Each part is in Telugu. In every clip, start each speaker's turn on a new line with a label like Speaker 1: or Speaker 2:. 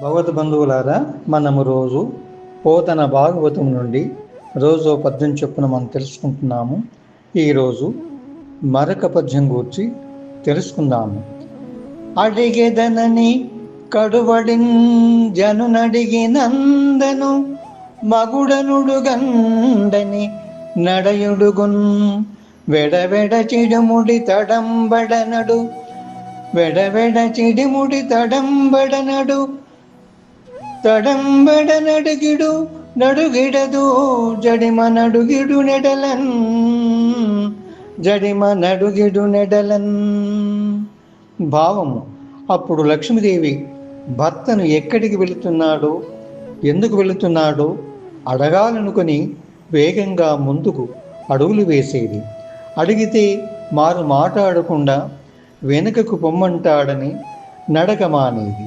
Speaker 1: భగవత్ బంధువులారా మనము రోజు పోతన భాగవతం నుండి రోజు పద్యం చొప్పున మనం తెలుసుకుంటున్నాము. ఈరోజు మరొక పద్యం గూర్చి తెలుసుకుందాము. అడిగెదనని కడువడిన్ జనునడిగినందను మగుడనుడుగండని నడయుడుగున్ వెడవెడ చిడుముడి తడంబడనడు వెడవెడ చిడిముడి తడంబడనడు తడంబడనడుగిడు నడుగిడదు జడిమ నడుగిడు నెడలన్ జడిమ నడుగిడు నెడలన్. భావము అప్పుడు లక్ష్మీదేవి భర్తను ఎక్కడికి వెళుతున్నాడో ఎందుకు వెళుతున్నాడో అడగాలనుకొని వేగంగా ముందుకు అడుగులు వేసేది. అడిగితే మారు మాట్లాడకుండా వెనుకకు పొమ్మంటాడని నడక మానేది.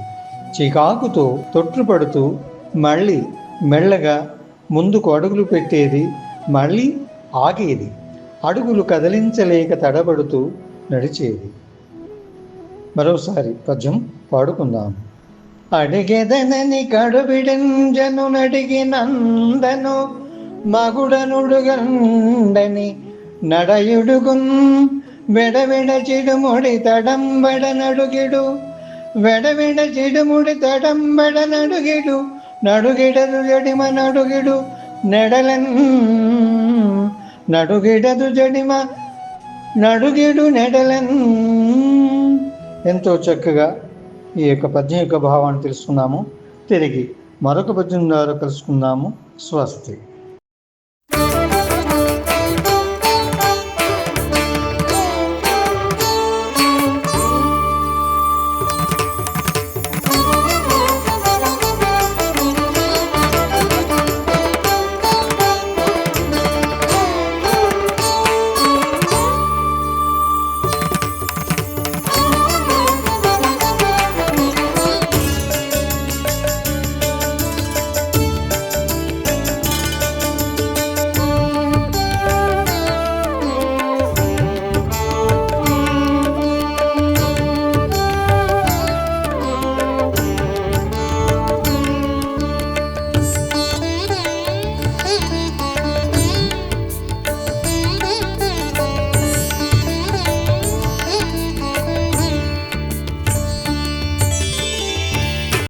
Speaker 1: చికాకుతో తొట్టుపడుతూ మళ్ళీ మెల్లగా ముందుకు అడుగులు పెట్టేది మళ్ళీ ఆగేది. అడుగులు కదిలించలేక తడబడుతూ నడిచేది. మరోసారి పద్యం పాడుకుందాం. అడిగెదనని కడుబిడంజను నడిగినందను మగుడనుడుగండని నడయుడుగున్ వెడవెడ చిడుముడి తడంబడ నడుగిడు. వెడవిడ చిడుముడి తడంబడ నడుగిడు నడుగిడదు జడిమ నడుగిడు నెడలన్ నడుగిడదు జడిమ నడుగిడు నెడలన్ ఎంతో చక్కగా ఈ యొక్క పద్యం యొక్క భావాన్ని తెలుసుకున్నాము. తిరిగి మరొక పద్యం ద్వారా కలుసుకుందాము. స్వస్తి.